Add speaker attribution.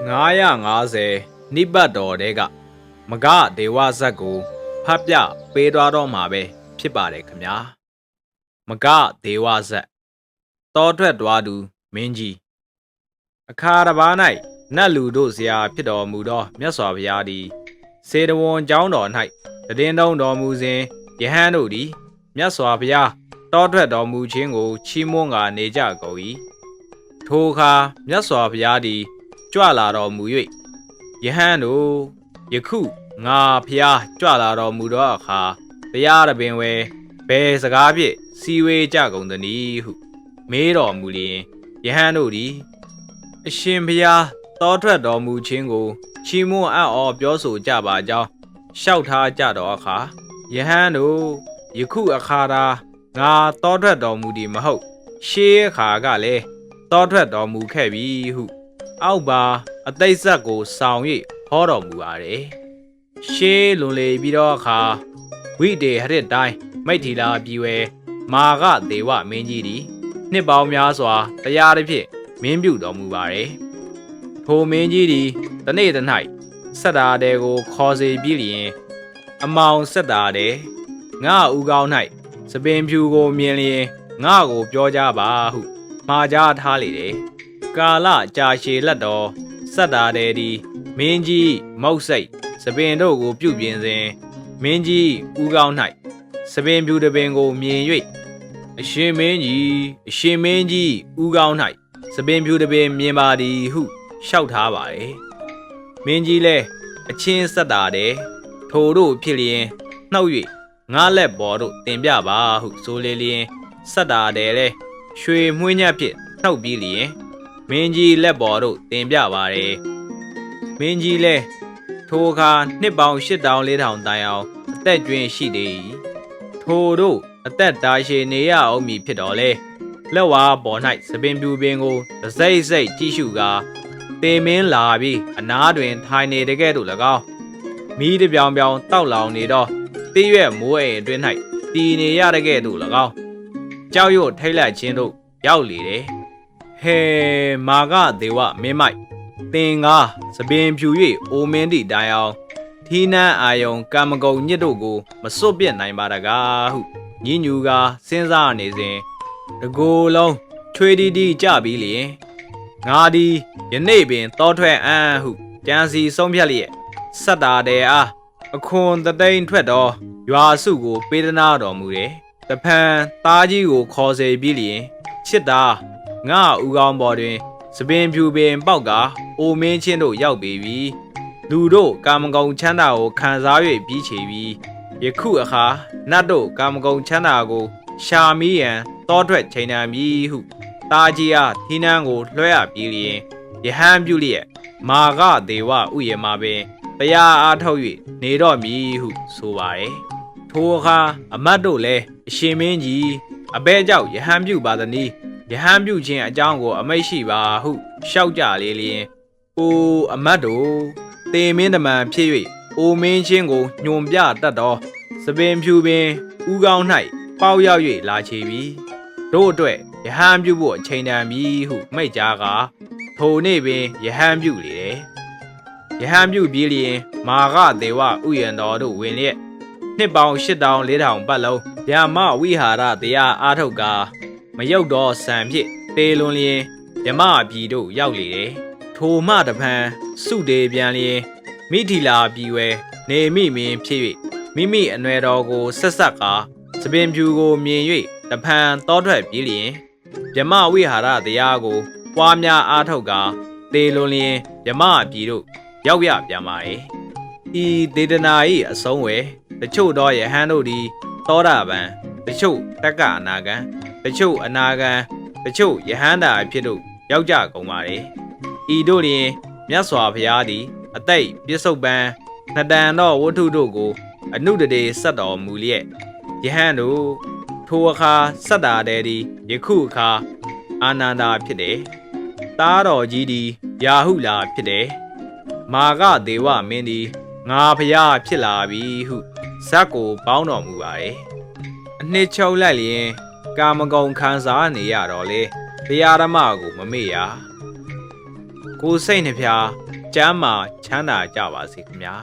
Speaker 1: 950နိပတ်တော်တဲကမကဒေဝဇက်ကိုဖတ်ပြပေးသွားတော့မှာပဲဖြစ်ပါတယ်ခင်ဗျာမကဒေဝဇက်တောထွက်သွားသူမင်းကြီးအခါတစ်ပါး၌နတ်လူတို့ဇရာဖြစ်တော်မူသောမြတ်စွာဘုရားသည်စေတဝန်ကျောင်းတော်၌တည်င်းတော်တော်မူစဉ်ယဟန်တို့သည်မြတ်စွာဘုရားတောထွက်တော်မူခြင်းကိုချီးမွမ်းကာနေကြကုန်၏ထိုအခါမြတ်စွာဘုရားသည် ကြွလာတော်မူ၍ယဟန်တို့ယခုငါဖျားကြွလာတော်မူသောအခါတရားတပင်ဝဲဘယ်စကားဖြင့်စီဝေးကြကုန်သနည်းဟု မေးတော်မူလျင်ယဟန်တို့သည်အရှင်ဖျားတောထွက်တော်မူခြင်းကိုချီးမွမ်းအံ့ဩပြောဆိုကြပါကြောင်းလျှောက်ထားကြတော်အခါယဟန်တို့ယခုအခါသာငါတောထွက်တော်မူသည်မဟုတ် ရှေးအခါကလည်းတောထွက်တော်မူခဲ့ပြီဟု အောက်ပါအသိဆက်ကိုဆောင်၍ဟောတော်မူပါတယ်။ရှေးလွန်လေပြီးတော့အခါဝိတေဟရစ်တိုင်းမိတ်ထီလာပြည်ဝဲမာကဒေဝမင်းကြီးသည်နှစ်ပေါင်းများစွာတရားတစ်ဖြင့်မင်းပြုတော်မူပါတယ်။ထိုမင်းကြီးသည်တနေ့တစ်၌ဆက်တာတဲကိုခေါ်စေပြီးလျင်အမောင်ဆက်တာတဲငါဥကောင်း၌စပင်ဖြူကိုမြင်လျင်ငါကိုပြောကြပါဟုမှာကြားထားလေတယ်။ ကာလကြာရှည်လက်တော်စက်တာတဲ့ဒီမင်းကြီးမောက်စိတ်စပင်တို့ကိုပြုတ်ပြင်စဉ်မင်းကြီးဥကောင်း၌စပင်ပြူတပင်ကိုမြင်၍အရှင်မင်းကြီးအရှင်မင်းကြီးဥကောင်း၌စပင်ပြူတပင်မြင်ပါသည်ဟုလျှောက်ထားပါတယ်မင်းကြီးလည်းအချင်းစက်တာတဲ့ထိုတို့ဖြစ်လျင်နှုတ်၍ငါလက်ပေါ်တို့တင်ပြပါဟုဆိုလေလျင်စက်တာတဲ့လေရွှေမွှေးညက်ဖြင့်နှုတ်ပြီးလျင် မင်းကြီးလက်ပေါ်တို့တင်ပြပါတယ်မင်းကြီးလဲထိုအခါနှစ်ပေါင်း8000 4000တိုင်အောင်အသက်ကျွင်းရှိသေး၏ထိုတို့အသက်တာရှည်နေရအောင်မည်ဖြစ်တော်လဲလက်ဝါပေါ်၌သပင်ပြူပင်ကိုတစိမ့်စိမ့်ကြည့်ရှုကာတေမင်းလာပြီးအနားတွင်ထိုင်နေတကဲ့သို့၎င်းမိတပြောင်ပြောင်တောက်လောင်နေတော့တိရွက်မိုးအိမ်အတွင်း၌တည်နေရတကဲ့သို့၎င်းကြောက်ရွံ့ထိတ်လန့်ခြင်းတို့ရောက်လေတယ် ဟဲမာကဒေဝမင်းမိုက်သင်ကားသပင်ဖြူ၍အိုမင်းတိတိုင်အောင်ထီးနန်းအာယုံကံမကုံညစ်တို့ကို မစွတ်ပြစ်နိုင်ပါတကားဟုညညူကစဉ်းစားနေစဉ်တကိုယ်လုံးချွေတီတီကြပြီးလျင်ငါဒီယနေ့ပင်တောထွက်အံ့ဟုကြံစီဆုံးဖြတ်လျက်စက်တာတဲ့အားအခွန်တသိန်းထွက်တော်ရွာစုကို ပေးသနာတော်မူတယ်တဖန်သားကြီးကိုခေါ်စေပြီးလျင်ချစ်တာ ငါဥကောင်းပေါ်တွင်စပင်ဖြူပင်ပေါက်ကအိုမင်းချင်းတို့ရောက်ပေပြီလူတို့ကာမဂုဏ်ချမ်းသာကိုခံစား၍ပြီးချေပြီယခုအခါနတ်တို့ကာမဂုဏ်ချမ်းသာကို ရှာမီးရန်တောထွက်ချိန်တံပြီဟုတာကြီးအားထီးနှန်းကိုလွှဲအပ်ပြီးလျင်ယဟန်ပြုလျက်မာကဒေဝဥယျာမပင်တရားအားထုတ်၍နေတော့မည်ဟုဆိုပါရဲ့ထိုအခါအမတ်တို့လည်းအရှင်မင်းကြီးအဘဲကြောင့်ယဟန်ပြုပါသနည်း ယဟန်ပြုခြင်းအကြောင်းကိုအမိတ်ရှိပါဟုရှောက်ကြလေလျင်။အိုအမတ်တို့တေမင်းတမန်ဖြစ်၍အိုမင်းချင်းကိုညွန်ပြတတ်သောစပင်ဖြူပင်ဥကောင်း၌ပေါက်ရောက်၍လာချေပြီ။တို့အတွက်ယဟန်ပြုဖို့အချိန်တန်ပြီဟုမိတ်ကြားကထိုနေ့ပင်ယဟန်ပြုလေတယ်။ယဟန်ပြုပြီးလျင်မာကဒေဝဥယျံတော်တို့ဝင်လျက်နှစ်ပေါင်း8000 4000ပတ်လုံးဗျာမဝိဟာရတရားအားထုတ်ကာ မရုပ်တော့ဆံဖြင့်တေလွန်လျင်ယမအပြည်တို့ရောက်လေတယ်။ထိုမှတပံစုတေပြန်လျင်မိထီလာပြည်ဝဲနေမိမင်းဖြစ်၍မိမိအနွယ်တော်ကိုဆက်ဆက်ကာသပင်ဖြူကိုမြင်၍တပံတောထွက်ပြေးလျင်ယမဝိဟာရတရားကိုပွားများအားထုတ်ကာတေလွန်လျင်ယမအပြည်တို့ရောက်ရပြန်ပါ၏ဤဒေသနာ၏အဆုံးဝယ်တချို့သောယဟန်တို့သည်သောတာပန်တချို့တက္ကအနာဂံ တချို့အနာဂံတချို့ယဟန္တာအဖြစ်တို့ရောက်ကြကုန်ပါလေဤတို့တွင်မြတ်စွာဘုရားသည်အတိတ်ပြစ္ဆုတ်ပံနှစ်တန်သောဝတ္ထုတို့ကို အနုတရေဆက်တော်မူလျက်ယဟန်တို့ထိုအခါဆက်တာတဲ့သည်ယခုအခါအာနန္ဒာဖြစ်တယ်သားတော်ကြီးသည်ယာဟုလာဖြစ်တယ်မာကဒေဝမင်းသည်ငါဖျားဖြစ်လာပြီဟုဇက်ကိုပေါင်းတော်မူပါရဲ့အနှစ်ချုပ်လိုက်လျင် ကာမဂုဏ်ခံစားနေရတော့လေတရားဓမ္မကိုမမေ့ရကိုယ်စိတ်နှဖျားကျမ်းမာချမ်းသာကြပါစေခင်ဗျာ